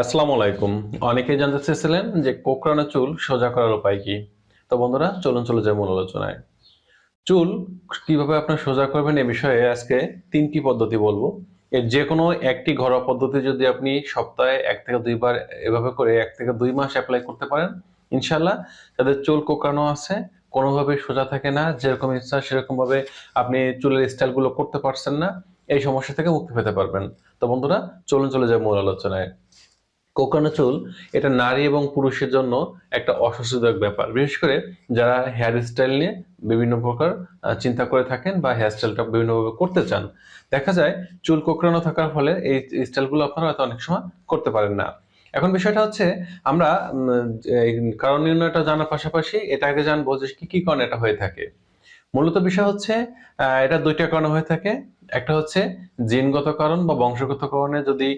আসসালামু আলাইকুম। অনেকেই জানতে চেয়েছিলেন যে কোকড়ানো চুল সোজা করার উপায় কি। তো বন্ধুরা, চলুন চলে যাই মূল আলোচনায়। চুল কীভাবে আপনার সোজা করবেন এ বিষয়ে আজকে তিনটি পদ্ধতি বলব। এর যে কোনো একটি ঘরোয়া পদ্ধতি যদি আপনি সপ্তাহে এক থেকে দুইবার এভাবে করে এক থেকে দুই মাস অ্যাপ্লাই করতে পারেন ইনশাল্লাহ যাদের চুল কোকড়ানো আছে। কোনোভাবে সোজা থাকে না, যেরকম ইচ্ছা সেরকমভাবে আপনি চুলের স্টাইলগুলো করতে পারছেন না, এই সমস্যা থেকে মুক্তি পেতে পারবেন। তো বন্ধুরা, চলুন চলে যাই মূল আলোচনায়। কোকানো চুল, এটা নারী এবং পুরুষের জন্য একটা অস্বস্তিদায়ক ব্যাপার। বিশেষ করে যারা হেয়ার স্টাইল নিয়ে বিভিন্ন প্রকার চিন্তা করে থাকেন বা হেয়ার স্টাইলটা বিভিন্নভাবে করতে চান। দেখা যায় চুল কোকড়ানো থাকার ফলে এই স্টাইলগুলো আপনারা হয়তো অনেক সময় করতে পারেন না। এখন বিষয়টা হচ্ছে, আমরা কারণ নির্ণয়টা জানার পাশাপাশি এটা আগে জানব যে কি কি কারণে এটা হয়ে থাকে। মূলত বিষয় হচ্ছে এটা দুইটা কারণে হয়ে থাকে। একটা হচ্ছে জিনগত কারণ বা বংশগত কারণে যদি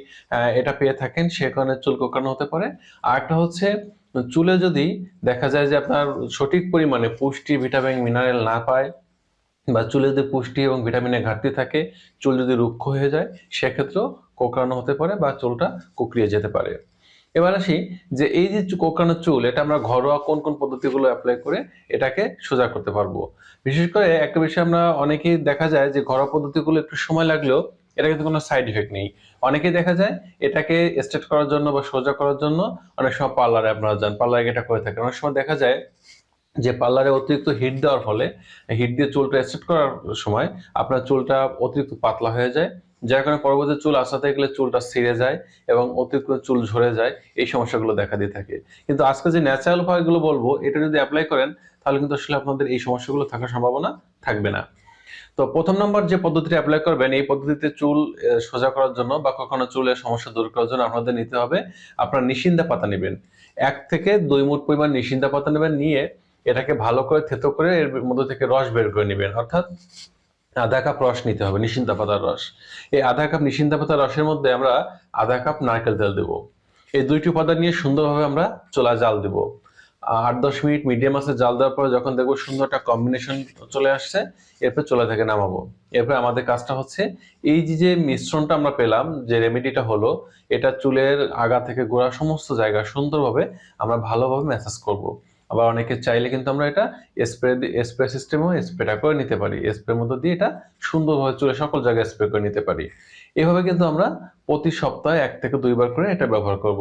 এটা পেয়ে থাকেন, সে কারণে চুল কোঁকড়ানো হতে পারে। আর একটা হচ্ছে, চুলে যদি দেখা যায় যে আপনার সঠিক পরিমাণে পুষ্টি, ভিটামিন মিনারেল না পায় বা চুলে যদি পুষ্টি এবং ভিটামিনের ঘাটতি থাকে, চুল যদি রুক্ষ হয়ে যায়, সেক্ষেত্রেও কোঁকড়ানো হতে পারে বা চুলটা কুকড়িয়ে যেতে পারে। এবার আসি যে এই যে কোঁকড়ানো চুল, এটা আমরা ঘরোয়া কোন কোন পদ্ধতিগুলো অ্যাপ্লাই করে এটাকে সোজা করতে পারব? বিশেষ করে একটা বিষয় আমরা অনেকেই দেখা যায় যে ঘরোয়া পদ্ধতিগুলো একটু সময় লাগলেও এটা কিন্তু কোনো সাইড ইফেক্ট নেই। অনেকেই দেখা যায় এটাকে স্ট্রেট করার জন্য বা সোজা করার জন্য অনেক সময় পার্লারে আপনারা যান পার্লারে এটা করে থাকেন। অনেক সময় দেখা যায় যে পার্লারে অতিরিক্ত হিট দেওয়ার ফলে হিট দিয়ে চুলটা স্ট্রেট করার সময় আপনার চুলটা অতিরিক্ত পাতলা হয়ে যায়। যার কারণে পরবর্তী চুল আসাতে গেলে চুলটা ছিঁড়ে যায় এবং অতিরিক্ত চুল ঝরে যায়, এই সমস্যাগুলো দেখা দিয়ে থাকে। কিন্তু আজকে যে ন্যাচারাল উপায়গুলো বলব, এটা যদি অ্যাপ্লাই করেন, তাহলে কিন্তু আসলে আপনাদের এই সমস্যাগুলো থাকার সম্ভাবনা থাকবে না। তো প্রথম নম্বর যে পদ্ধতিটি অ্যাপ্লাই করবেন, এই পদ্ধতিতে চুল সোজা করার জন্য বা কখনো চুলের সমস্যা দূর করার জন্য আপনাদের নিতে হবে, আপনার নিশিন্দা পাতা নেবেন। এক থেকে দুই মুঠ পরিমাণ নিশিন্দা পাতা নেবেন, নিয়ে এটাকে ভালো করে থেতো করে এর মধ্যে থেকে রস বের করে নেবেন। অর্থাৎ আধা কাপ রস নিতে হবে নিশিন্দা পাতার রস। এই আধা কাপ নিশিন্দা পাতার রসের মধ্যে আমরা আধা কাপ নারকেল তেল দেব। এই দুইটি উপাদান নিয়ে সুন্দরভাবে আমরা চোলা জাল দেব। আট দশ মিনিট মিডিয়াম আছে জাল দেওয়ার পরে যখন দেখব সুন্দর একটা কম্বিনেশন চলে আসছে, এরপর চোলা থেকে নামাবো। এরপর আমাদের কাজটা হচ্ছে এই যে যে মিশ্রণটা আমরা পেলাম, যে রেমেডিটা হলো, এটা চুলের আগা থেকে গোড়া সমস্ত জায়গা সুন্দরভাবে আমরা ভালোভাবে ম্যাসাজ করব। আবার অনেকে চাইলে কিন্তু আমরা এটা স্প্রে স্প্রে সিস্টেমও স্প্রেটা করে নিতে পারি। স্প্রের মধ্যে দিয়ে এটা সুন্দরভাবে চুলে সকল জায়গায় স্প্রে করে নিতে পারি। এভাবে কিন্তু আমরা প্রতি সপ্তাহে এক থেকে দুইবার করে এটা ব্যবহার করব।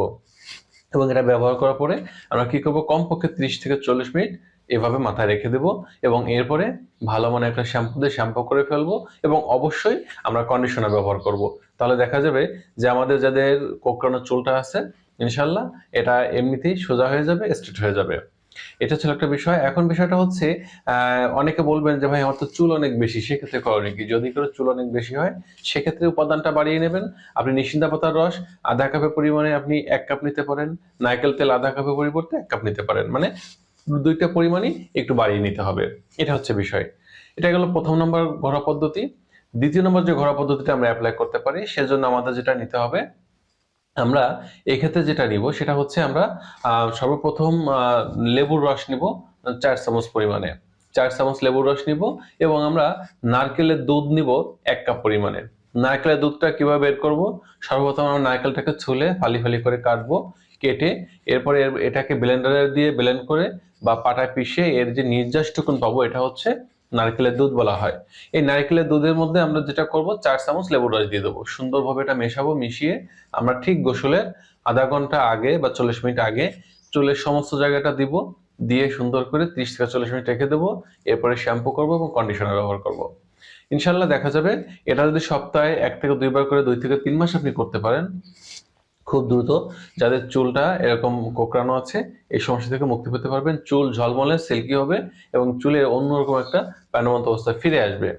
এবং এটা ব্যবহার করার পরে আমরা কি করব? কমপক্ষে ত্রিশ থেকে চল্লিশ মিনিট এভাবে মাথায় রেখে দেব এবং এরপরে ভালো মানে একটা শ্যাম্পু দিয়ে শ্যাম্পু করে ফেলব এবং অবশ্যই আমরা কন্ডিশনার ব্যবহার করব। তাহলে দেখা যাবে যে আমাদের যাদের কোকড়ানো চুলটা আছে, ইনশাল্লাহ এটা এমনিতেই সোজা হয়ে যাবে স্ট্রেট হয়ে যাবে। এটা ছিল একটা বিষয়। এখন বিষয়টা হচ্ছে অনেকে বলবেন যে, ভাই, আমার তো চুল অনেক বেশি, সেক্ষেত্রে করণীয় কি? যদি করে চুল অনেক বেশি হয়, সেক্ষেত্রে উপাদানটা বাড়িয়ে নেবেন। আপনি নিশিন্দা পাতার রস, আধা কাপের পরিমাণে আপনি এক কাপ নিতে পারেন। নারকেল তেল আধা কাপের পরিবর্তে এক কাপ নিতে পারেন। মানে দুইটা পরিমাণই একটু বাড়িয়ে নিতে হবে। এটা হচ্ছে বিষয়। এটা গেল প্রথম নম্বর ঘরোয়া পদ্ধতি। দ্বিতীয় নম্বর যে ঘরোয়া পদ্ধতিটা আমরা অ্যাপ্লাই করতে পারি, সেজন্য আমাদের যেটা নিতে হবে আমরা এক্ষেত্রে যেটা নিব, সেটা হচ্ছে আমরা সর্বপ্রথম লেবুর রস নিব চার চামচ পরিমাণে। চার চামচ লেবুর রস নিব এবং আমরা নারকেলের দুধ নিব এক কাপ পরিমাণে। নারকেলের দুধটা কীভাবে বের করব? সর্বপ্রথম আমরা নারকেলটাকে ছুলে ফালি ফালি করে কাটবো, কেটে এরপরে এটাকে ব্লেন্ডারে দিয়ে ব্লেন্ড করে বা পাটায় পিষে এর যে নির্যাসটুকুন পাবো, এটা হচ্ছে নারকেলের দুধ বলা হয়। এই নারকেলের দুধের মধ্যে আমরা যেটা করব, চার চামচ লেবুর রস দিয়ে দেবো। সুন্দরভাবে এটা মেশাবো, মিশিয়ে আমরা ঠিক গোসলের আধা ঘণ্টা আগে বা চল্লিশ মিনিট আগে চুলের সমস্ত জায়গাটা দিব, দিয়ে সুন্দর করে ত্রিশ থেকে চল্লিশ মিনিট রেখে দেবো। এরপরে শ্যাম্পু করব এবং কন্ডিশনার ব্যবহার করব। ইনশাল্লাহ দেখা যাবে, এটা যদি সপ্তাহে এক থেকে দুইবার করে, দুই থেকে তিন মাস আপনি করতে পারেন। খুব দ্রুত। যাদের চুলটা এরকম কোকড়ানো আছে, এই সমস্যা থেকে মুক্তি পেতে পারবেন। চুল ঝলমলে, সিল্কি হবে এবং চুলে অন্যরকম একটা প্যানমন্ত অবস্থায় ফিরে আসবে।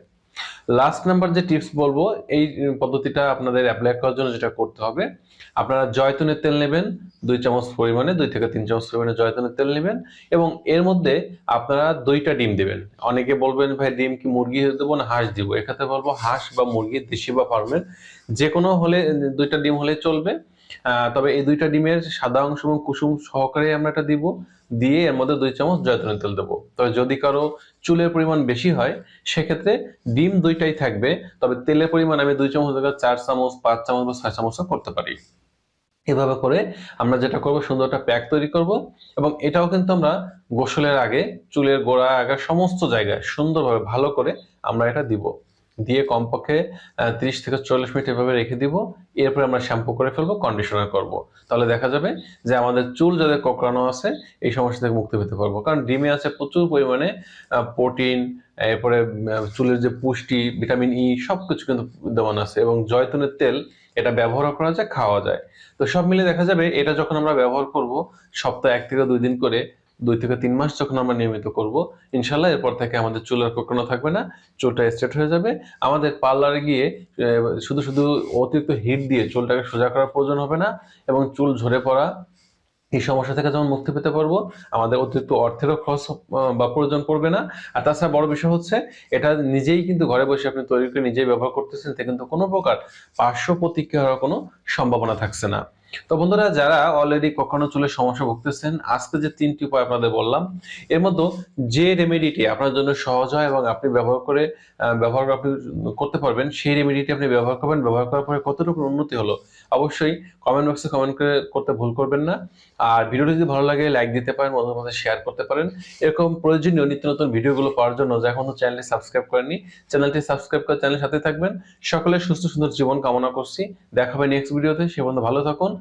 লাস্ট নাম্বার যে টিপস বলব, এই পদ্ধতিটা আপনাদের অ্যাপ্লাই করার জন্য যেটা করতে হবে, আপনারা জয়তুনের তেল নেবেন, দুই চামচ পরিমাণে, দুই থেকে তিন চামচ পরিমাণে জয়তুনের তেল নেবেন এবং এর মধ্যে আপনারা দুইটা ডিম দেবেন। অনেকে বলবেন, ভাই, ডিম কি মুরগি দেবো না হাঁস দিব? এক্ষেত্রে বলব, হাঁস বা মুরগি, দেশি বা ফার্মের যে কোনো হলে দুইটা ডিম হলে চলবে। তবে এই দুইটা ডিমের সাদা অংশ এবং কুসুম সহকারে আমরা এটা দিব, দিয়ে এর মধ্যে দুই চামচ জয়তুনের তেল দেবো। তবে যদি কারও চুলের পরিমাণ বেশি হয়, সেক্ষেত্রে ডিম দুইটাই থাকবে, তবে তেলের পরিমাণ আমি দুই চামচ চার চামচ, পাঁচ চামচ বা ছয় চামচও করতে পারি। এভাবে করে আমরা যেটা করব, সুন্দর একটা প্যাক তৈরি করব এবং এটাও কিন্তু আমরা গোসলের আগে, চুলের গোড়া আগা সমস্ত জায়গায় সুন্দরভাবে ভালো করে আমরা এটা দিব। দিয়ে কমপক্ষে তিরিশ থেকে চল্লিশ মিনিট এভাবে রেখে দিব। এরপরে আমরা শ্যাম্পু করে ফেলব, কন্ডিশনার করব। তাহলে দেখা যাবে যে আমাদের চুল যাদের কোঁকড়ানো আছে, এই সমস্যা থেকে মুক্তি পেতে পারব। কারণ ডিমে আছে প্রচুর পরিমাণে প্রোটিন, এরপরে চুলের যে পুষ্টি, ভিটামিন ই সব কিছু কিন্তু বিদ্যমান আছে এবং জয়তুনের তেল এটা ব্যবহার করা যায়, খাওয়া যায়। তো সব মিলে দেখা যাবে এটা যখন আমরা ব্যবহার করব, সপ্তাহে এক থেকে দুই দিন করে দুই থেকে তিন মাস যখন আমরা নিয়মিত করব, ইনশাল্লাহ এরপর থেকে আমাদের চুলের কোকড়ানো থাকবে না, চুলটা স্ট্রেট হয়ে যাবে। আমাদের পার্লারে গিয়ে শুধু শুধু অতিরিক্ত হিট দিয়ে চুলটাকে সোজা করার প্রয়োজন হবে না এবং চুল ঝরে পড়া এই সমস্যা থেকে যেমন মুক্তি পেতে পারব, আমাদের অতিরিক্ত অর্থেরও খরচ বা প্রয়োজন পড়বে না। আর তাছাড়া বড় বিষয় হচ্ছে, এটা নিজেই কিন্তু ঘরে বসে আপনি তৈরি করে নিজেই ব্যবহার করতেছেন এতে কিন্তু কোনো প্রকার পার্শ্ব প্রতিক্রিয়া হওয়ার কোনো সম্ভাবনা থাকছে না। তো বন্ধুরা, যারা অলরেডি কখনো চুলের সমস্যা ভুগতেছেন, আজকে যে তিনটি উপায় আপনাদের বললাম, এর মধ্যে যে রেমেডিটি আপনার জন্য সহজ হয় এবং আপনি ব্যবহার করে ব্যবহার আপনি করতে পারবেন, সেই রেমেডিটি আপনি ব্যবহার করবেন। ব্যবহার করার পরে কতটুকু উন্নতি হলো, অবশ্যই কমেন্ট বক্সে কমেন্ট করে করতে ভুল করবেন না। আর ভিডিওটি যদি ভালো লাগে লাইক দিতে পারেন, বন্ধুদের মধ্যে শেয়ার করতে পারেন। এরকম প্রয়োজনীয় নিত্য নতুন ভিডিওগুলো পাওয়ার জন্য যা এখনও চ্যানেলটি সাবস্ক্রাইব করেননি চ্যানেলটি সাবস্ক্রাইব করে চ্যানেলের সাথে থাকবেন। সকলের সুস্থ সুন্দর জীবন কামনা করছি। দেখাবে নেক্সট ভিডিওতে সে বন্ধু ভালো থাকুন।